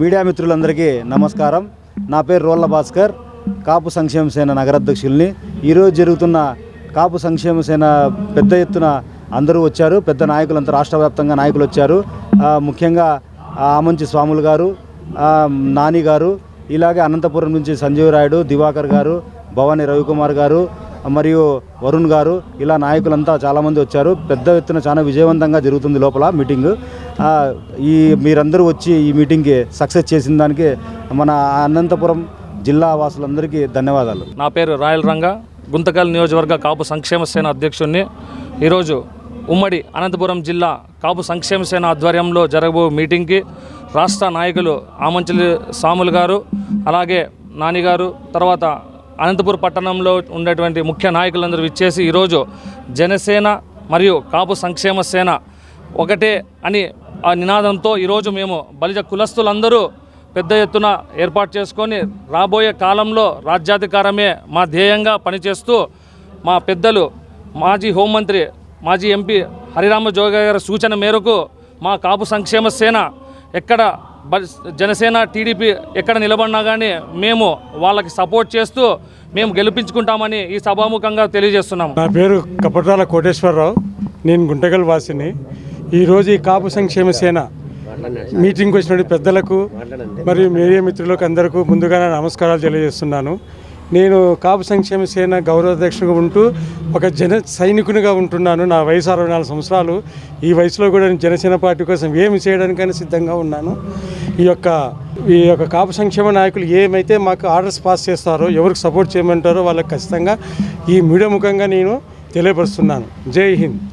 Media మిత్రులందరికీ నమస్కారం. నా పేరు రోల్ల భాస్కర్. కాపు సంక్షేమ సేన నగరాధ్యక్షుల్ని ఈరోజు జరుగుతున్న కాపు సంక్షేమ సేన పెద్ద ఎత్తున అందరూ వచ్చారు. పెద్ద నాయకులంతా రాష్ట్ర వ్యాప్తంగా నాయకులు వచ్చారు. ముఖ్యంగా ఆమంచి స్వాములు గారు నాని గారు ఇలాగే అనంతపురం నుంచి సంజీవ్ రాయుడు దివాకర్ గారు భవానీ రవికుమార్ గారు మరియు వరుణ్ గారు ఇలా నాయకులంతా చాలామంది వచ్చారు. పెద్ద ఎత్తున చాలా విజయవంతంగా జరుగుతుంది లోపల మీటింగ్. ఈ మీరందరూ వచ్చి ఈ మీటింగ్కి సక్సెస్ చేసిన దానికి మన అనంతపురం జిల్లా వాసులందరికీ ధన్యవాదాలు. నా పేరు రాయల్ రంగ గుంతకల్ నియోజకవర్గ కాపు సంక్షేమ సేన అధ్యక్షుడిని ఈరోజు ఉమ్మడి అనంతపురం జిల్లా కాపు సంక్షేమ సేన ఆధ్వర్యంలో జరగబో మీటింగ్కి రాష్ట్ర నాయకులు ఆమంచలి సాములు గారు అలాగే నానిగారు తర్వాత అనంతపురం పట్టణంలో ఉండేటువంటి ముఖ్య నాయకులందరూ ఇచ్చేసి ఈరోజు జనసేన మరియు కాపు సంక్షేమ సేన ఒకటే అని ఆ నినాదంతో ఈరోజు మేము బలిజ కులస్తులందరూ పెద్ద ఎత్తున ఏర్పాటు చేసుకొని రాబోయే కాలంలో రాజ్యాధికారమే మా ధ్యేయంగా పనిచేస్తూ మా పెద్దలు మాజీ హోంమంత్రి మాజీ ఎంపీ హరిరామ జోగ గారి సూచన మేరకు మా కాపు సంక్షేమ సేన ఎక్కడ జనసేన టీడీపీ ఎక్కడ నిలబడినా కానీ మేము వాళ్ళకి సపోర్ట్ చేస్తూ మేము గెలిపించుకుంటామని ఈ సభాముఖంగా తెలియజేస్తున్నాము. నా పేరు కపటాల కోటేశ్వరరావు. నేను గుంటగల్ వాసిని. ఈరోజు ఈ కాపు సంక్షేమ సేన మీటింగ్కి వచ్చిన పెద్దలకు మరియు మీడియా మిత్రులకు అందరికీ ముందుగా నమస్కారాలు తెలియజేస్తున్నాను. నేను కాపు సంక్షేమ సేన గౌరవాధ్యక్షుడిగా ఉంటూ ఒక జన సైనికునిగా ఉంటున్నాను నా వయసు అరవై నాలుగు సంవత్సరాలు. ఈ వయసులో కూడా నేను జనసేన పార్టీ కోసం ఏమి చేయడానికైనా సిద్ధంగా ఉన్నాను. ఈ యొక్క ఈ యొక్క కాపు సంక్షేమ నాయకులు ఏమైతే మాకు ఆర్డర్స్ పాస్ చేస్తారో ఎవరికి సపోర్ట్ చేయమంటారో వాళ్ళకి ఖచ్చితంగా ఈ మీడియా ముఖంగా నేను తెలియపరుస్తున్నాను. జై హింద్.